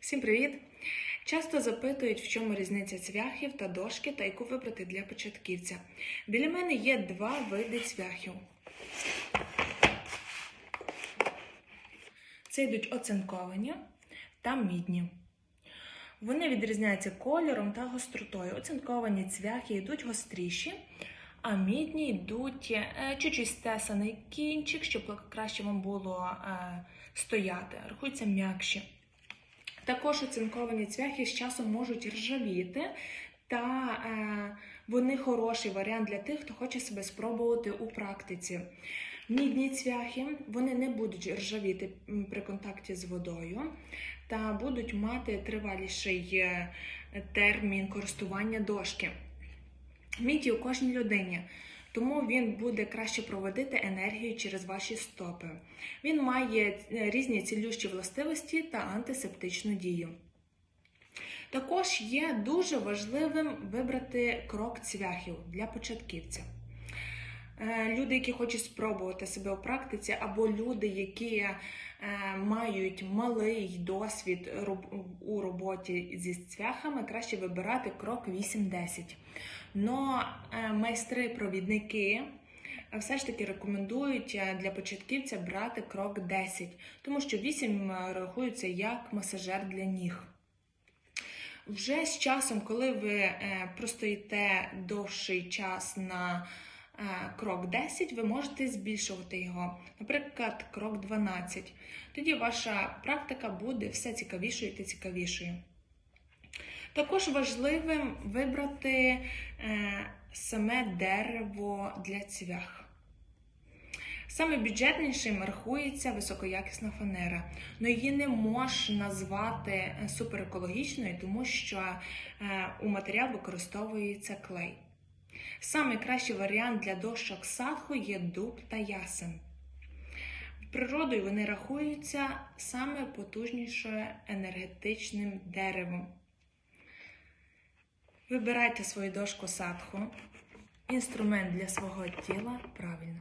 Всім привіт! Часто запитують, в чому різниця цвяхів та дошки та яку вибрати для початківця. Біля мене є два види цвяхів. Це йдуть оцинковані та мідні. Вони відрізняються кольором та гостротою. Оцинковані цвяхи йдуть гостріші, а мідні йдуть е, чуть-чуть стесаний кінчик, щоб краще вам було е, стояти. Рахуються м'якші. Також оцинковані цвяхи з часом можуть ржавіти, та е, вони хороший варіант для тих, хто хоче себе спробувати у практиці. Мідні цвяхи вони не будуть ржавіти при контакті з водою та будуть мати триваліший е, термін користування дошки. Міді у кожній людині, тому він буде краще проводити енергію через ваші стопи. Він має е, різні цілющі властивості та антисептичну дію. Також є дуже важливим вибрати крок цвяхів для початківця. Е, Люди, які хочуть спробувати себе у практиці, або люди, які е, мають малий досвід у роботі зі цвяхами, краще вибирати крок 8-10. Но е, майстри-провідники все ж таки рекомендують для початківця брати крок 10, тому що 8 рахується як масажер для ніг. Вже з часом, коли ви простоїте довший час на крок 10, ви можете збільшувати його, наприклад, крок 12. Тоді ваша практика буде все цікавішою та цікавішою. Також важливим вибрати е, саме дерево для цвях. Саме бюджетнішим рахується високоякісна фанера, але її не можна назвати е, суперекологічною, тому що е, у матеріал використовується клей. Саме кращий варіант для дощок садху є дуб та ясен. Природою вони рахуються саме потужнішим енергетичним деревом. Вибирайте свою дошку садху, інструмент для свого тіла правильно.